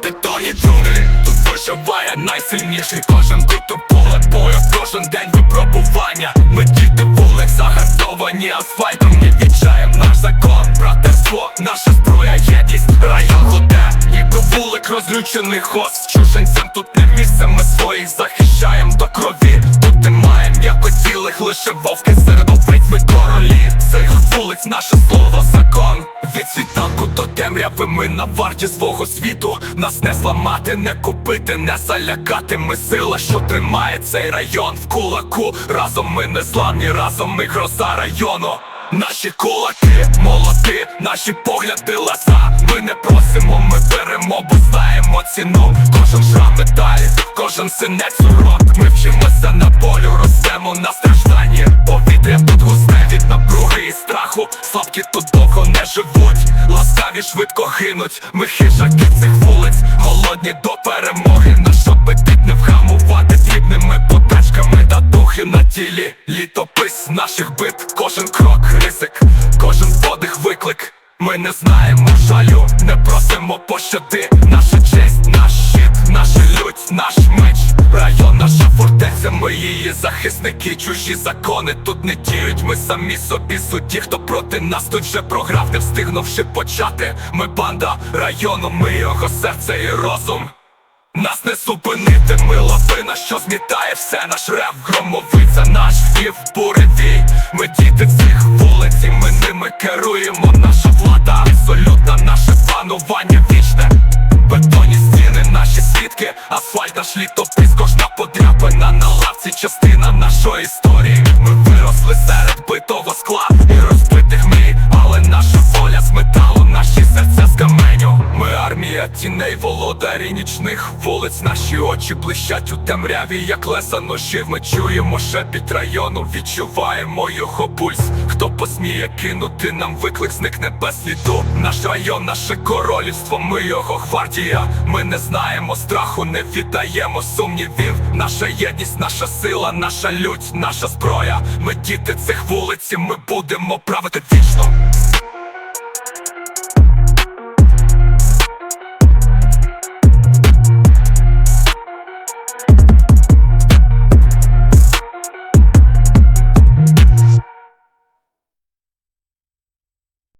червоній джунглі Тут виживає найсильніший. Кожен тут у поле бою, кожен день випробування. Ми діти вулик загартовані асфальтом. Не відчаєм наш закон, братерство, наша зброя, єдність. Район гуде, ніби вулик розлючений. Хост Чуженцям тут не місце, ми своїх захищаєм до крові вулиць, наше слово, закон. Від світанку до темряви ми на варті свого світу. Нас не зламати, не купити, не залякати. Ми сила, що тримає цей район в кулаку. Разом ми не зламні, разом ми гроза району. Наші кулаки, молоти, наші погляди ласа. Ми не просимо, ми беремо, бо знаємо ціну. Кожен шрам медалі, кожен синець урок Ми вчимося на болю, ростемо на стражданні Повітря тут густе від напруги і страху. Слабкі тут довго не живуть, ласкаві швидко гинуть. Ми хижаки цих вулиць, голодні до перемоги. Наш апетит не вгамувати дрібними потачками та духи на тілі. Літопис наших бит, кожен крок ризик, кожен подих виклик. Ми не знаємо жалю, не просимо пощади. Наша честь, наша наш меч Район, наша фортеця, ми її захисники, чужі закони тут не діють, ми самі собі судді, хто проти нас тут вже програв, не встигнувши почати. Ми банда району, ми його серце і розум. Нас не зупинити, ми лавина, що змітає все наш рев громовиця, наш вів буревій Ми діти цих вулиць, і ми ними керуємо. Наша влада, абсолютна, наше панування наш літопис, кожна подряпина на лавці, частина нашої історії. Тіней, володарі нічних вулиць, наші очі блищать у темряві, як леса ножів. Ми чуємо шепіт району, відчуваємо його пульс. Хто посміє кинути нам виклик, зникне без сліду. Наш район, наше королівство, ми його гвардія. Ми не знаємо страху, не віддаємо сумнівів. Наша єдність, наша сила, наша лють, наша зброя. Ми діти цих вулиць, ми будемо правити вічно.